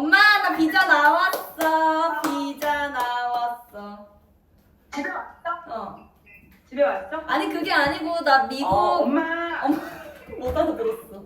엄마 나 비자 나왔어. 비자 나왔어. 집에 왔어? 어. 집에 왔어? 아니 그게 아니고 나 미국 어, 엄마. 엄마 못 알아들었어.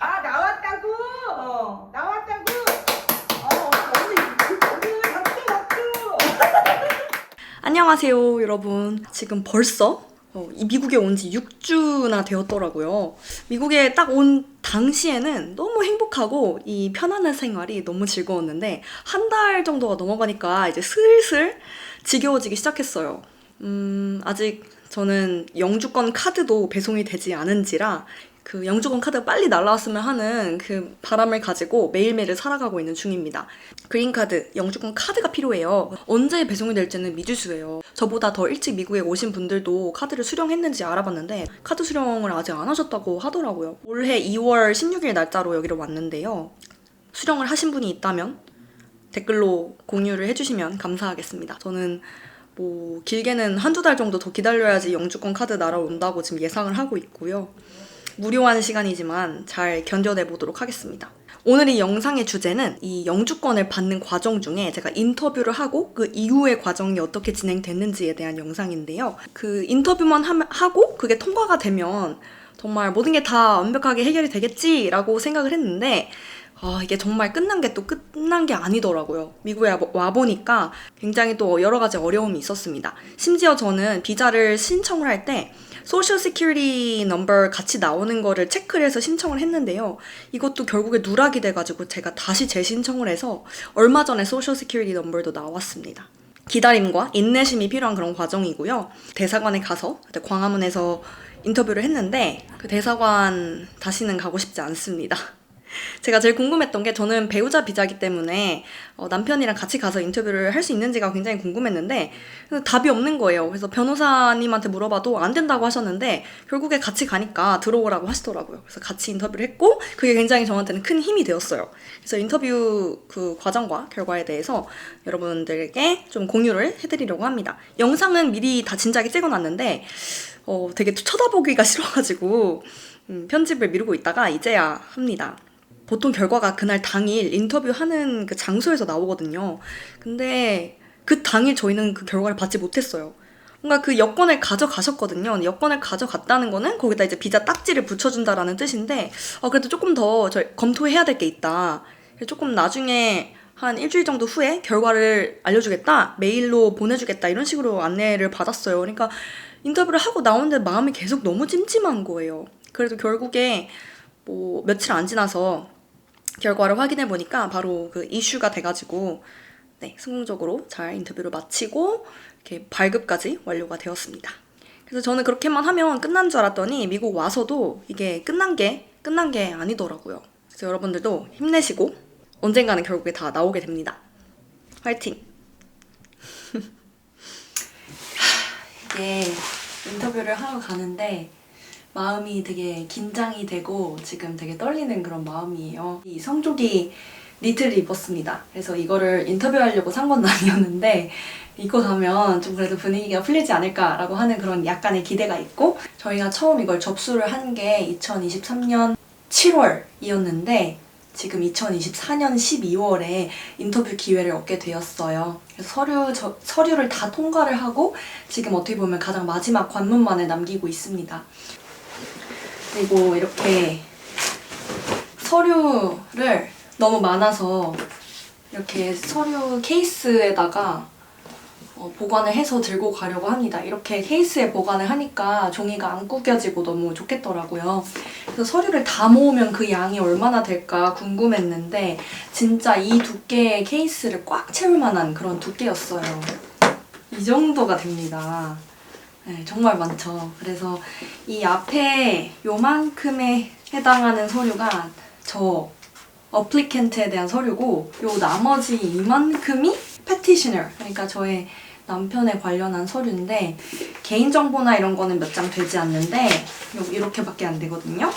아 나왔다고. 어. 나왔다고. 어, 언니, 언니 박수 박수. 안녕하세요, 여러분. 지금 벌써 어, 이 미국에 온 지 6주나 되었더라고요. 미국에 딱 온 당시에는 너무 행복하고 이 편안한 생활이 너무 즐거웠는데 한 달 정도가 넘어가니까 이제 슬슬 지겨워지기 시작했어요. 음, 아직 저는 영주권 카드도 배송이 되지 않은지라 그 영주권 카드 빨리 날라왔으면 하는 그 바람을 가지고 매일매일 살아가고 있는 중입니다. 그린카드, 영주권 카드가 필요해요. 언제 배송이 될지는 미지수예요. 저보다 더 일찍 미국에 오신 분들도 카드를 수령했는지 알아봤는데 카드 수령을 아직 안 하셨다고 하더라고요. 올해 2월 16일 날짜로 여기로 왔는데요. 수령을 하신 분이 있다면 댓글로 공유를 해주시면 감사하겠습니다. 저는 뭐 길게는 한두 달 정도 더 기다려야지 영주권 카드 날아온다고 지금 예상을 하고 있고요. 무료한 시간이지만 잘 견뎌내 보도록 하겠습니다. 오늘 이 영상의 주제는 이 영주권을 받는 과정 중에 제가 인터뷰를 하고 그 이후의 과정이 어떻게 진행됐는지에 대한 영상인데요. 그 인터뷰만 함- 하고 그게 통과가 되면 정말 모든 게 다 완벽하게 해결이 되겠지라고 생각을 했는데 아, 이게 정말 끝난 게 또 끝난 게 아니더라고요. 미국에 와 보니까 굉장히 또 여러 가지 어려움이 있었습니다. 심지어 저는 비자를 신청을 할때 소셜 시큐리티 넘버 같이 나오는 거를 체크를 해서 신청을 했는데요. 이것도 결국에 누락이 돼가지고 제가 다시 재신청을 해서 얼마 전에 소셜 시큐리티 넘버도 나왔습니다. 기다림과 인내심이 필요한 그런 과정이고요. 대사관에 가서 광화문에서 인터뷰를 했는데 그 대사관 다시는 가고 싶지 않습니다. 제가 제일 궁금했던 게 저는 배우자 비자기 때문에 어, 남편이랑 같이 가서 인터뷰를 할 수 있는지가 굉장히 궁금했는데 답이 없는 거예요. 그래서 변호사님한테 물어봐도 안 된다고 하셨는데 결국에 같이 가니까 들어오라고 하시더라고요. 그래서 같이 인터뷰를 했고 그게 굉장히 저한테는 큰 힘이 되었어요. 그래서 인터뷰 그 과정과 결과에 대해서 여러분들에게 좀 공유를 해드리려고 합니다. 영상은 미리 다 진작에 찍어놨는데 어, 되게 쳐다보기가 싫어가지고 음, 편집을 미루고 있다가 이제야 합니다. 보통 결과가 그날 당일 인터뷰하는 그 장소에서 나오거든요. 근데 그 당일 저희는 그 결과를 받지 못했어요. 뭔가 그 여권을 가져가셨거든요. 여권을 가져갔다는 거는 거기다 이제 비자 딱지를 붙여준다라는 뜻인데, 어, 그래도 조금 더 저희 검토해야 될 게 있다. 조금 나중에 한 일주일 정도 후에 결과를 알려주겠다. 메일로 보내주겠다. 이런 식으로 안내를 받았어요. 그러니까 인터뷰를 하고 나오는데 마음이 계속 너무 찜찜한 거예요. 그래도 결국에 뭐 며칠 안 지나서 결과를 확인해 보니까 바로 그 이슈가 돼가지고 네, 성공적으로 잘 인터뷰를 마치고 이렇게 발급까지 완료가 되었습니다. 그래서 저는 그렇게만 하면 끝난 줄 알았더니 미국 와서도 이게 끝난 게 끝난 게 아니더라고요. 그래서 여러분들도 힘내시고 언젠가는 결국에 다 나오게 됩니다. 화이팅! 이게 인터뷰를 하러 가는데 마음이 되게 긴장이 되고 지금 되게 떨리는 그런 마음이에요. 이 성조기 니트를 입었습니다. 그래서 이거를 인터뷰하려고 산 건 아니었는데 입고 가면 좀 그래도 분위기가 풀리지 않을까라고 하는 그런 약간의 기대가 있고 저희가 처음 이걸 접수를 한 게 2023년 7월이었는데 지금 2024년 12월에 인터뷰 기회를 얻게 되었어요. 서류 저, 서류를 다 통과를 하고 지금 어떻게 보면 가장 마지막 관문만을 남기고 있습니다. 그리고 이렇게 서류를 너무 많아서 이렇게 서류 케이스에다가 어, 보관을 해서 들고 가려고 합니다. 이렇게 케이스에 보관을 하니까 종이가 안 구겨지고 너무 좋겠더라고요. 그래서 서류를 다 모으면 그 양이 얼마나 될까 궁금했는데 진짜 이 두께의 케이스를 꽉 채울 만한 그런 두께였어요. 이 정도가 됩니다. 네, 정말 많죠. 그래서 이 앞에 요만큼에 해당하는 서류가 저 어플리켄트에 대한 서류고 요 나머지 이만큼이 패티셔너 그러니까 저의 남편에 관련한 서류인데 개인정보나 이런 거는 몇 장 되지 않는데 요- 이렇게밖에 안 되거든요.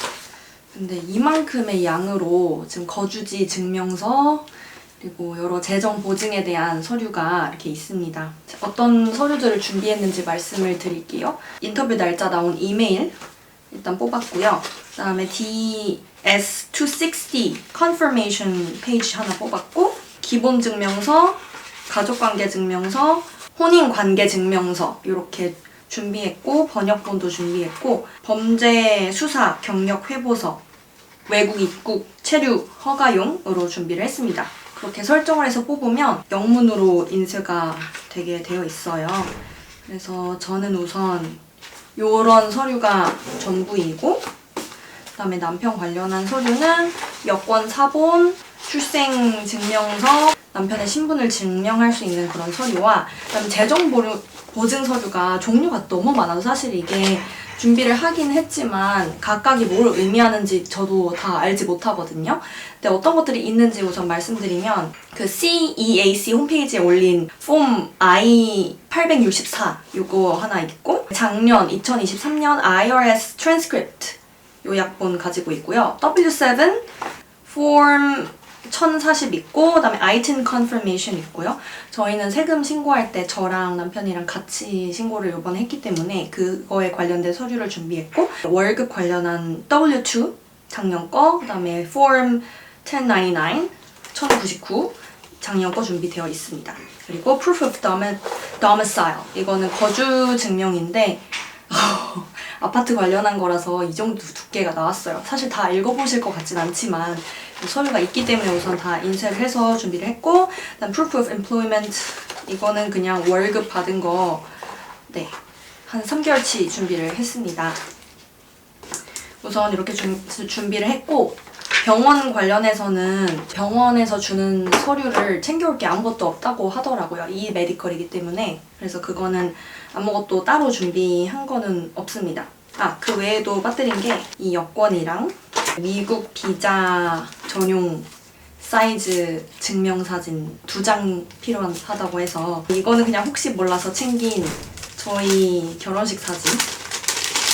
근데 이만큼의 양으로 지금 거주지 증명서 그리고 여러 재정 보증에 대한 서류가 이렇게 있습니다. 어떤 서류들을 준비했는지 말씀을 드릴게요. 인터뷰 날짜 나온 이메일 일단 뽑았고요. 그 다음에 S260 confirmation 페이지 하나 뽑았고 기본 증명서, 가족관계 증명서, 혼인관계 증명서 이렇게 준비했고 번역본도 준비했고 범죄 수사 경력 회보서 외국 입국 체류 허가용으로 준비를 했습니다. 그렇게 설정을 해서 뽑으면 영문으로 인쇄가 되게 되어 있어요. 그래서 저는 우선 요런 서류가 전부이고 그다음에 남편 관련한 서류는 여권 사본, 출생 증명서, 남편의 신분을 증명할 수 있는 그런 서류와 그다음에 재정 보류, 보증 서류가 종류가 너무 많아서 사실 이게 준비를 하긴 했지만 각각이 뭘 의미하는지 저도 다 알지 못하거든요. 근데 어떤 것들이 있는지 우선 말씀드리면 그 CEAC 홈페이지에 올린 폼 I864 요거 하나 있고 작년 2023년 IRS 트랜스크립트 요 약본 가지고 있고요. W7 폼 1040 있고 그다음에 ITIN confirmation 있고요. 저희는 세금 신고할 때 저랑 남편이랑 같이 신고를 이번에 했기 때문에 그거에 관련된 서류를 준비했고 월급 관련한 W2 작년 거 그다음에 form 1099 1099 작년 거 준비되어 있습니다. 그리고 proof of domi- domicile 이거는 거주 증명인데 아파트 관련한 거라서 이 정도 두께가 나왔어요. 사실 다 읽어보실 것 같진 않지만 서류가 있기 때문에 우선 다 인쇄를 해서 준비를 했고 그다음 proof of employment 이거는 그냥 월급 받은 거 네. 한 3개월치 준비를 했습니다. 우선 이렇게 준, 준비를 했고 병원 관련해서는 병원에서 주는 서류를 챙겨올 게 아무것도 없다고 하더라고요. 이 메디컬이기 때문에. 그래서 그거는 아무것도 따로 준비한 거는 없습니다. 아, 그 외에도 빠뜨린 게 이 여권이랑 미국 비자 전용 사이즈 증명사진 두 장 필요하다고 해서 이거는 그냥 혹시 몰라서 챙긴 저희 결혼식 사진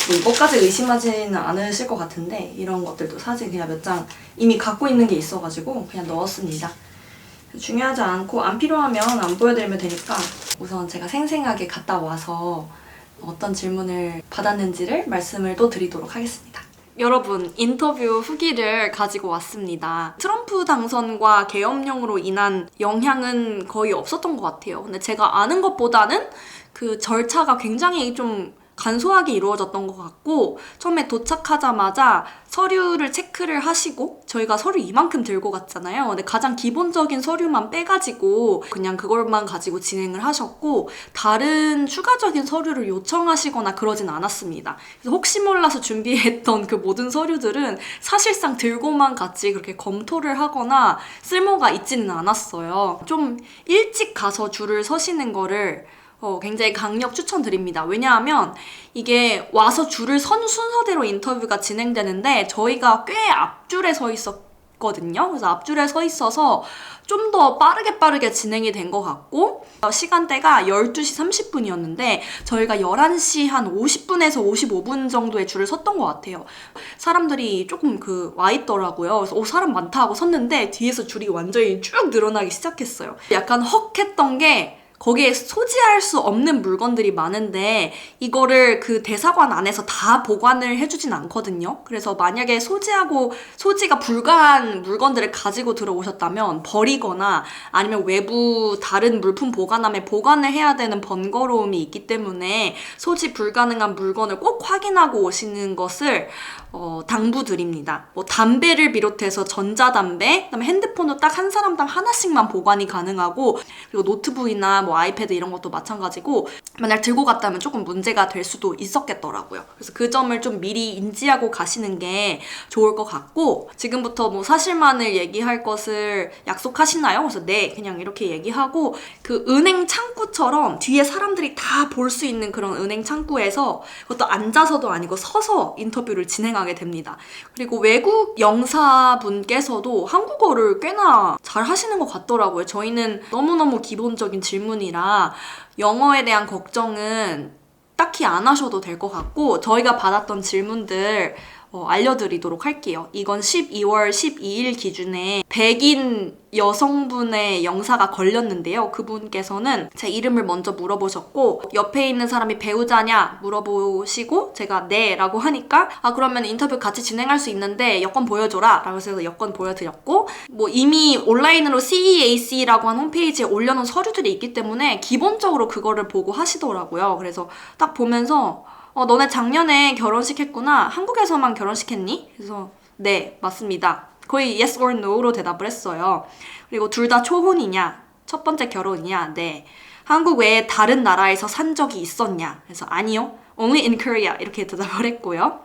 뭐 이것까지 의심하지는 않으실 것 같은데 이런 것들도 사진 그냥 몇 장 이미 갖고 있는 게 있어가지고 그냥 넣었습니다. 중요하지 않고 안 필요하면 안 보여드리면 되니까 우선 제가 생생하게 갔다 와서 어떤 질문을 받았는지를 말씀을 또 드리도록 하겠습니다. 여러분, 인터뷰 후기를 가지고 왔습니다. 트럼프 당선과 계엄령으로 인한 영향은 거의 없었던 것 같아요. 근데 제가 아는 것보다는 그 절차가 굉장히 좀 간소하게 이루어졌던 것 같고 처음에 도착하자마자 서류를 체크를 하시고 저희가 서류 이만큼 들고 갔잖아요. 근데 가장 기본적인 서류만 빼가지고 그냥 그걸만 가지고 진행을 하셨고 다른 추가적인 서류를 요청하시거나 그러진 않았습니다. 그래서 혹시 몰라서 준비했던 그 모든 서류들은 사실상 들고만 같이 그렇게 검토를 하거나 쓸모가 있지는 않았어요. 좀 일찍 가서 줄을 서시는 거를 어, 굉장히 강력 추천드립니다. 왜냐하면 이게 와서 줄을 선 순서대로 인터뷰가 진행되는데 저희가 꽤 앞줄에 서 있었거든요. 그래서 앞줄에 서 있어서 좀 더 빠르게 빠르게 진행이 된 것 같고 어, 시간대가 12시 30분이었는데 저희가 11시 한 50분에서 55분 정도의 줄을 섰던 것 같아요. 사람들이 조금 그 와 있더라고요. 그래서 오 사람 많다 하고 섰는데 뒤에서 줄이 완전히 쭉 늘어나기 시작했어요. 약간 헉 했던 게 거기에 소지할 수 없는 물건들이 많은데 이거를 그 대사관 안에서 다 보관을 해주진 않거든요. 그래서 만약에 소지하고 소지가 불가한 물건들을 가지고 들어오셨다면 버리거나 아니면 외부 다른 물품 보관함에 보관을 해야 되는 번거로움이 있기 때문에 소지 불가능한 물건을 꼭 확인하고 오시는 것을 어, 당부드립니다. 뭐 담배를 비롯해서 전자담배, 그다음에 핸드폰도 딱 한 사람당 하나씩만 보관이 가능하고 그리고 노트북이나 뭐 아이패드 이런 것도 마찬가지고 만약 들고 갔다면 조금 문제가 될 수도 있었겠더라고요. 그래서 그 점을 좀 미리 인지하고 가시는 게 좋을 것 같고 지금부터 뭐 사실만을 얘기할 것을 약속하시나요? 그래서 네, 그냥 이렇게 얘기하고 그 은행 창구처럼 뒤에 사람들이 다 볼 수 있는 그런 은행 창구에서 그것도 앉아서도 아니고 서서 인터뷰를 진행하게 됩니다. 그리고 외국 영사분께서도 한국어를 꽤나 잘 하시는 것 같더라고요. 저희는 너무너무 기본적인 질문 이라 영어에 대한 걱정은 딱히 안 하셔도 될 것 같고 저희가 받았던 질문들 어, 알려드리도록 할게요. 이건 12월 12일 기준에 백인 여성분의 영사가 걸렸는데요. 그분께서는 제 이름을 먼저 물어보셨고 옆에 있는 사람이 배우자냐 물어보시고 제가 네 라고 하니까 아 그러면 인터뷰 같이 진행할 수 있는데 여권 보여줘라 라고 해서 여권 보여드렸고 뭐 이미 온라인으로 CEAC라고 한 홈페이지에 올려놓은 서류들이 있기 때문에 기본적으로 그거를 보고 하시더라고요. 그래서 딱 보면서 어, 너네 작년에 결혼식 했구나. 한국에서만 결혼식 했니? 그래서 네, 맞습니다. 거의 yes or no로 대답을 했어요. 그리고 둘 다 초혼이냐? 첫 번째 결혼이냐? 네. 한국 외에 다른 나라에서 산 적이 있었냐? 그래서 아니요. Only in Korea. 이렇게 대답을 했고요.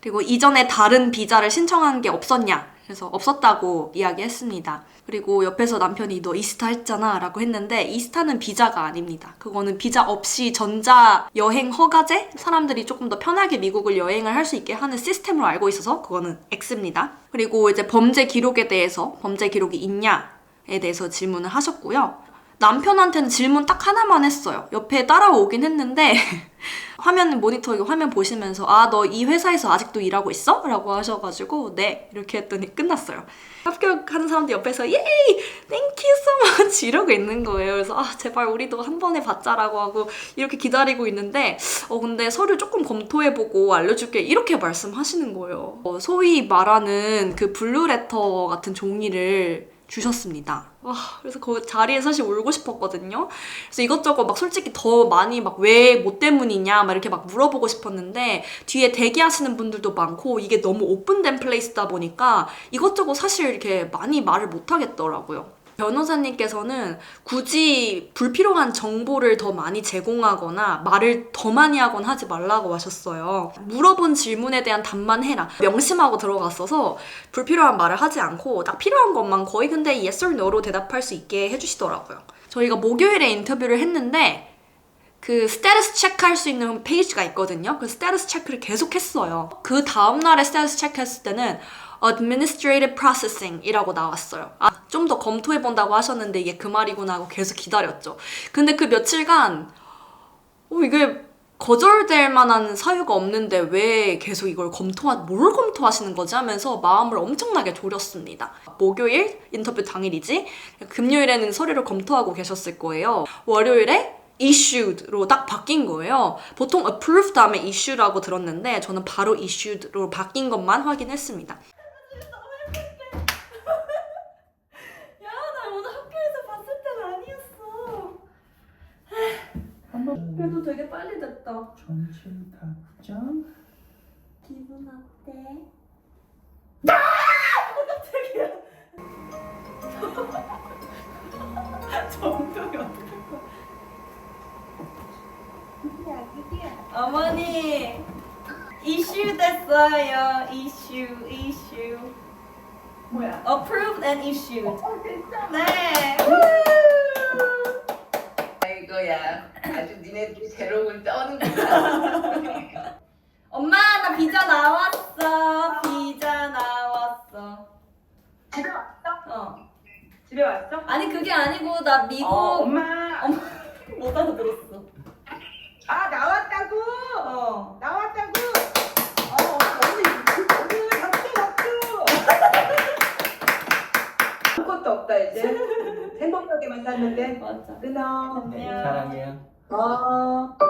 그리고 이전에 다른 비자를 신청한 게 없었냐? 그래서 없었다고 이야기했습니다. 그리고 옆에서 남편이 너 이스타 했잖아 라고 했는데 이스타는 비자가 아닙니다. 그거는 비자 없이 전자 여행 허가제? 사람들이 조금 더 편하게 미국을 여행을 할 수 있게 하는 시스템으로 알고 있어서 그거는 X입니다. 그리고 이제 범죄 기록에 대해서 범죄 기록이 있냐에 대해서 질문을 하셨고요. 남편한테는 질문 딱 하나만 했어요. 옆에 따라오긴 했는데 화면 모니터 화면 보시면서 아 너 이 회사에서 아직도 일하고 있어? 라고 하셔가지고 네 이렇게 했더니 끝났어요. 합격하는 사람들 옆에서 예이 땡큐 much 이러고 있는 거예요. 그래서 아 제발 우리도 한 번에 받자라고 하고 이렇게 기다리고 있는데 어 근데 서류 조금 검토해보고 알려줄게 이렇게 말씀하시는 거예요. 어, 소위 말하는 그 블루레터 같은 종이를 주셨습니다. 와, 그래서 그 자리에 사실 울고 싶었거든요. 그래서 이것저것 막 솔직히 더 많이 막 왜 뭐 때문이냐 막 이렇게 막 물어보고 싶었는데 뒤에 대기하시는 분들도 많고 이게 너무 오픈된 플레이스다 보니까 이것저것 사실 이렇게 많이 말을 못 하겠더라고요. 변호사님께서는 굳이 불필요한 정보를 더 많이 제공하거나 말을 더 많이 하거나 하지 말라고 하셨어요. 물어본 질문에 대한 답만 해라. 명심하고 들어갔어서 불필요한 말을 하지 않고 딱 필요한 것만 거의 근데 yes or no로 대답할 수 있게 해주시더라고요. 저희가 목요일에 인터뷰를 했는데 그 스테러스 체크할 수 있는 페이지가 있거든요. 그 스테러스 체크를 계속 했어요. 그 다음 날에 스테러스 체크했을 때는 administrative processing이라고 나왔어요. 아, 좀 더 검토해 본다고 하셨는데 이게 그 말이구나 하고 계속 기다렸죠. 근데 그 며칠간 어, 이게 거절될 만한 사유가 없는데 왜 계속 이걸 검토하, 뭘 검토하시는 거지 하면서 마음을 엄청나게 졸였습니다. 목요일 인터뷰 당일이지 금요일에는 서류를 검토하고 계셨을 거예요. 월요일에 issued로 딱 바뀐 거예요. 보통 approve 다음에 issue라고 들었는데 저는 바로 issued로 바뀐 것만 확인했습니다. 야, 나 오늘 학교에서 봤을 때는 아니었어. 그래도 되게 빨리 됐다. 전체 답장. 기분 어때? 정동이 어떡할 거야? 어머니 이슈 됐어요. 이슈 이슈. 뭐야? Approved and issued. 어. 네. 아이고야. 아주 니네들이 새로운 떠는구나. 엄마 나 비자 나왔어. 비자 나왔어. 집에 왔어? 어. 집에 왔어? 아니 그게 아니고 나 미국 어, 엄마. 엄마 못 알아들었어. 아 나왔다고. 어. 나왔다고. 어, 언니, 언니 박수 박수. 아무것도 없다 이제. 행복하게만 돼. 맞아. 끊어. 안녕. 사랑해요. 어.